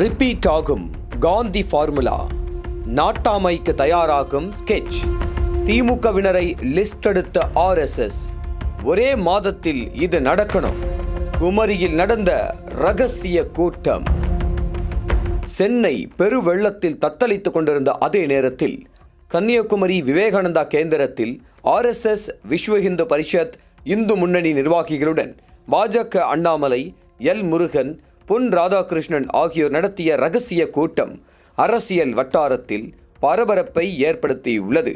Repeat ஆகும். Gandhi formula நாட்டாமைக்கு தயாராகும் ஸ்கெட்ச் திமுகவினரை லிஸ்ட் எடுத்த ஆர்எஸ்எஸ் ஒரே மாதத்தில் இது நடக்கணும். குமரியில் நடந்த ரகசிய கூட்டம். சென்னை பெருவெள்ளத்தில் தத்தளித்துக் கொண்டிருந்த அதே நேரத்தில் கன்னியாகுமரி விவேகானந்தா கேந்திரத்தில் ஆர்எஸ்எஸ் விஸ்வ இந்து பரிஷத் இந்து முன்னணி நிர்வாகிகளுடன் பாஜக அண்ணாமலை எல் முருகன் பொன் ராதாகிருஷ்ணன் ஆகியோர் நடத்திய ரகசிய கூட்டம் அரசியல் வட்டாரத்தில் பரபரப்பை ஏற்படுத்தியுள்ளது.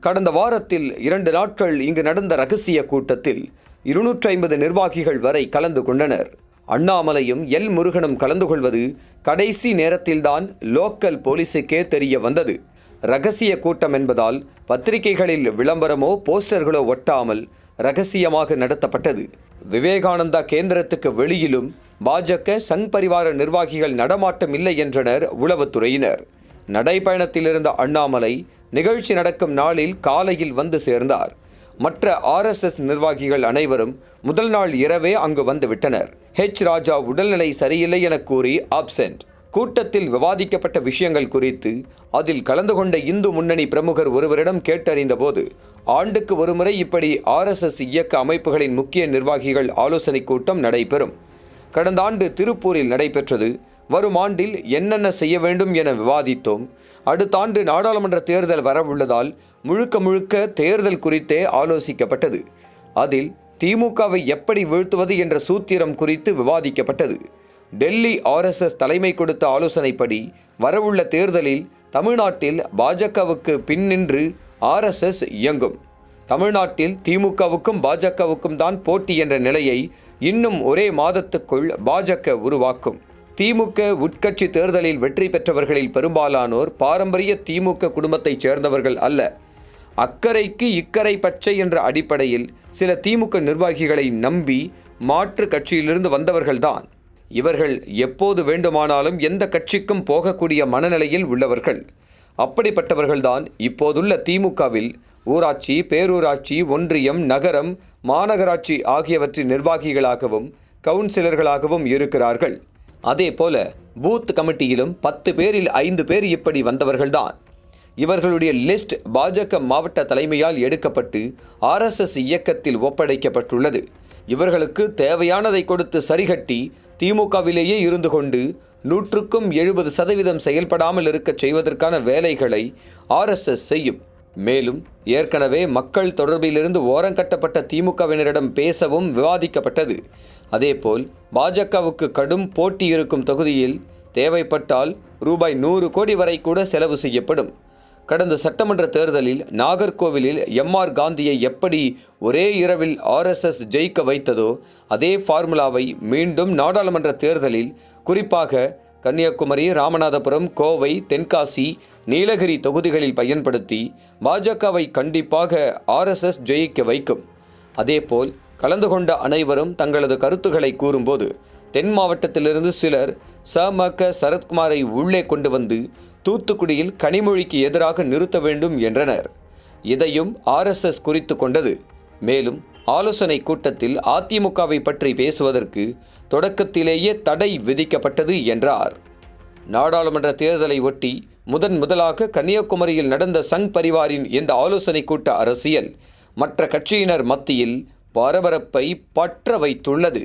கடந்த வாரத்தில் இரண்டு நாட்கள் இங்கு நடந்த ரகசிய கூட்டத்தில் இருநூற்றி ஐம்பது நிர்வாகிகள் வரை கலந்து கொண்டனர். அண்ணாமலையும் எல் முருகனும் கலந்து கொள்வது கடைசி நேரத்தில்தான் லோக்கல் போலீஸுக்கே தெரிய வந்தது. ரகசிய கூட்டம் என்பதால் பத்திரிகைகளில் விளம்பரமோ போஸ்டர்களோ ஒட்டாமல் ரகசியமாக நடத்தப்பட்டது. விவேகானந்தா கேந்திரத்துக்கு வெளியிலும் பாஜக சங் பரிவார நிர்வாகிகள் நடமாட்டம் இல்லை என்றனர் உளவுத்துறையினர். நடைப்பயணத்தில் இருந்த அண்ணாமலை நிகழ்ச்சி நடக்கும் நாளில் காலையில் வந்து சேர்ந்தார். மற்ற ஆர்எஸ்எஸ் நிர்வாகிகள் அனைவரும் முதல் நாள் இரவே அங்கு வந்துவிட்டனர் ஹெச் ராஜா உடல்நிலை சரியில்லை என கூறி ஆப்சென்ட் கூட்டத்தில் விவாதிக்கப்பட்ட விஷயங்கள் குறித்து அதில் கலந்து கொண்ட இந்து முன்னணி பிரமுகர் ஒருவரிடம் கேட்டறிந்தபோது ஆண்டுக்கு ஒருமுறை இப்படி ஆர்எஸ்எஸ் இயக்க அமைப்புகளின் முக்கிய நிர்வாகிகள் ஆலோசனைக் கூட்டம் நடைபெறும். கடந்த ஆண்டு திருப்பூரில் நடைபெற்றது. வரும் ஆண்டில் என்னென்ன செய்ய வேண்டும் என விவாதித்தோம். அடுத்த ஆண்டு நாடாளுமன்ற தேர்தல் வரவுள்ளதால் முழுக்க முழுக்க தேர்தல் குறித்தே ஆலோசிக்கப்பட்டது. அதில் திமுகவை எப்படி வீழ்த்துவது என்ற சூத்திரம் குறித்து விவாதிக்கப்பட்டது. டெல்லி ஆர்எஸ்எஸ் தலைமை கொடுத்த ஆலோசனைப்படி வரவுள்ள தேர்தலில் தமிழ்நாட்டில் பாஜகவுக்கு பின்னின்று ஆர்எஸ்எஸ் இயங்கும். தமிழ்நாட்டில் திமுகவுக்கும் பாஜகவுக்கும் தான் போட்டி என்ற நிலையை இன்னும் ஒரே மாதத்துக்குள் பாஜக உருவாக்கும். திமுக உட்கட்சி தேர்தலில் வெற்றி பெற்றவர்களில் பெரும்பாலானோர் பாரம்பரிய திமுக குடும்பத்தைச் சேர்ந்தவர்கள் அல்ல. அக்கறைக்கு இக்கரை பச்சை என்ற அடிப்படையில் சில திமுக நிர்வாகிகளை நம்பி மாற்று கட்சியிலிருந்து வந்தவர்கள்தான். இவர்கள் எப்போது வேண்டுமானாலும் எந்த கட்சிக்கும் போகக்கூடிய மனநிலையில் உள்ளவர்கள். அப்படிப்பட்டவர்கள்தான் இப்போதுள்ள திமுகவில் ஊராட்சி பேரூராட்சி ஒன்றியம் நகரம் மாநகராட்சி ஆகியவற்றின் நிர்வாகிகளாகவும் கவுன்சிலர்களாகவும் இருக்கிறார்கள். அதேபோல பூத் கமிட்டியிலும் பத்து பேரில் ஐந்து பேர் இப்படி வந்தவர்கள்தான். இவர்களுடைய லிஸ்ட் பாஜக மாவட்ட தலைமையால் எடுக்கப்பட்டு ஆர்எஸ்எஸ் இயக்கத்தில் ஒப்படைக்கப்பட்டுள்ளது. இவர்களுக்கு தேவையானதை கொடுத்து சரிகட்டி திமுகவிலேயே இருந்து கொண்டு நூற்றுக்கும் எழுபது சதவீதம் செயல்படாமல் இருக்கச் செய்வதற்கான வேலைகளை ஆர்எஸ்எஸ் செய்யும். மேலும் ஏற்கனவே மக்கள் தொடர்பிலிருந்து ஓரங்கட்டப்பட்ட திமுகவினரிடம் பேசவும் விவாதிக்கப்பட்டது. அதேபோல் பாஜகவுக்கு கடும் போட்டி இருக்கும் தொகுதியில் தேவைப்பட்டால் ரூபாய் நூறு கோடி வரை கூட செலவு செய்யப்படும். கடந்த சட்டமன்ற தேர்தலில் நாகர்கோவிலில் எம்ஆர் காந்தியை எப்படி ஒரே இரவில் ஆர்எஸ்எஸ் ஜெயிக்க வைத்ததோ அதே ஃபார்முலாவை மீண்டும் நாடாளுமன்ற தேர்தலில் குறிப்பாக கன்னியாகுமரி ராமநாதபுரம் கோவை தென்காசி நீலகிரி தொகுதிகளில் பயன்படுத்தி பாஜகவை கண்டிப்பாக ஆர்எஸ்எஸ் ஜெயிக்க வைக்கும். அதேபோல் கலந்து கொண்ட அனைவரும் தங்களது கருத்துக்களை கூறும்போது தென் மாவட்டத்திலிருந்து சிலர் சமக சரத்குமாரை உள்ளே கொண்டு வந்து தூத்துக்குடியில் கனிமொழிக்கு எதிராக நிறுத்த வேண்டும் என்றனர். இதையும் ஆர்எஸ்எஸ் குறித்து கொண்டது. மேலும் ஆலோசனை கூட்டத்தில் அதிமுகவை பற்றி பேசுவதற்கு தொடக்கத்திலேயே தடை விதிக்கப்பட்டது என்றார். நாடாளுமன்ற தேர்தலை ஒட்டி முதன் முதலாக கன்னியாகுமரியில் நடந்த சங் பரிவாரின் இந்த ஆலோசனை கூட்ட அரசியல் மற்ற கட்சியினர் மத்தியில் பரபரப்பை பற்ற வைத்துள்ளது.